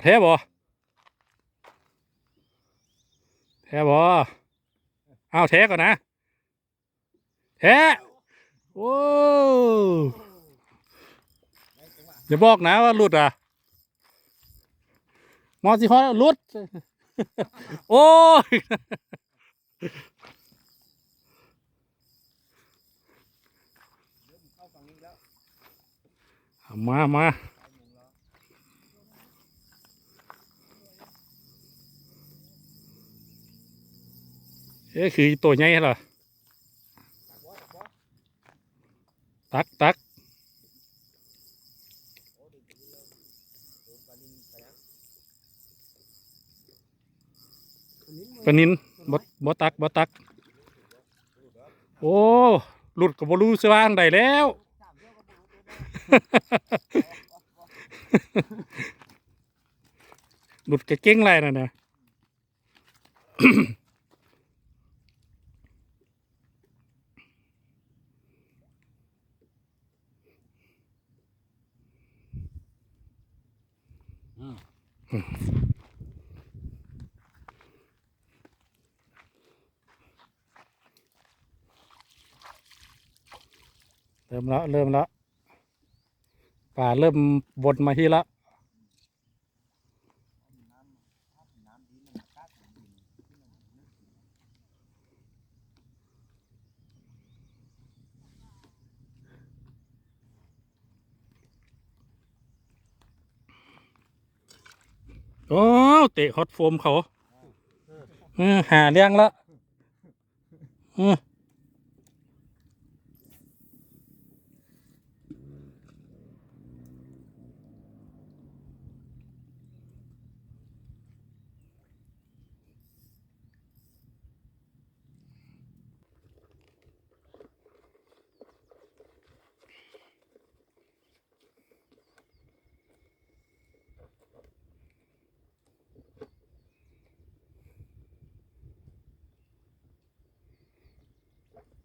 แท้บ่แท้บ่เอาแท้ก่อนนะแท้โอ้อย่าบอกนะว่าหลุดอะมอสิฮอหลุด โอ้ยมา มา เอ้คือตัวใหญ่เหรอตักตักปนินบดบดตักบดตัก โอ้หลุดกับบลูสว่างได้แล้ว หลุดกับเก้งไรน่ะนี่ย เริ่มแล้วเริ่มแล้วป่าเริ่มบนมาที่ละ น้ำดีมันกัดดิน โอ้เตะฮอตโฟมเขาหาเรื่องละ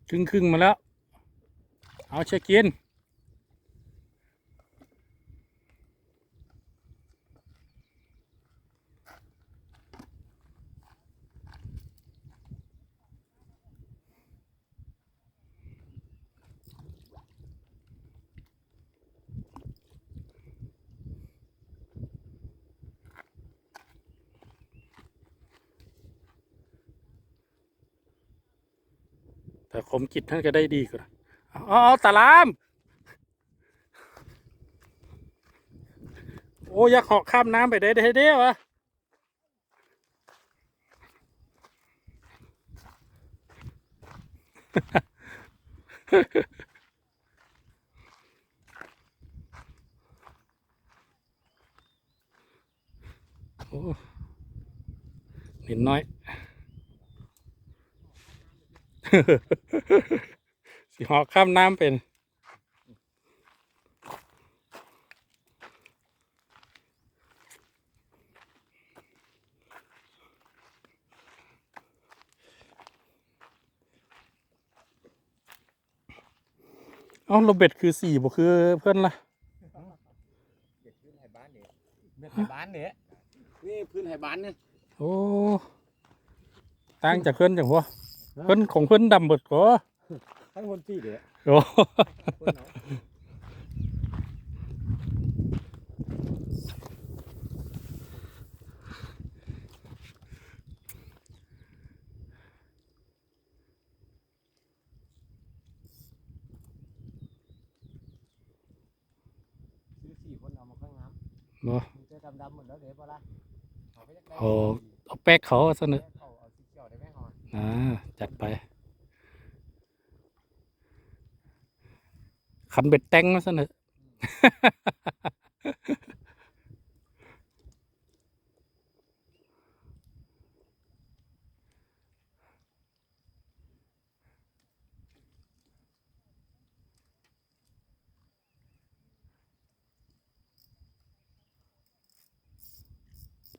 ครึ่งครึ่งมาแล้ว เอาเช็คกิน แต่ขมจิตท่านก็ได้ดีกว่าอาเอาเอาตะลาม โอ้ยากเหาะข้ามน้ำไปได้ได้เด้วะโอ้นิดน้อย สิเหาะข้ามน้ำเป็น เอ้าโรเบ็ดคือสี่บ่คือเพื่อนละเด็ดพื้นไห้บ้านเนี่ยเม็ดไห้บ้านเนี่ยนี่พื้นไห้บ้านเนี่ยโอ้ต่างจากเพื่อนจังวะ เพื่อนของเพื่อนดำเบิดก็ทั้งคนที่เด้อโอ้เพิ่นเอาซื้อสี่คนเอามาข้างน้ำบ่มันจะดำๆหมดแล้วเดี๋ยวพอละเอาไปจักได้เอาเอาแป๊กเขาซะเนอ จัดไปขันเบ็ดแตงมาซะเนอะ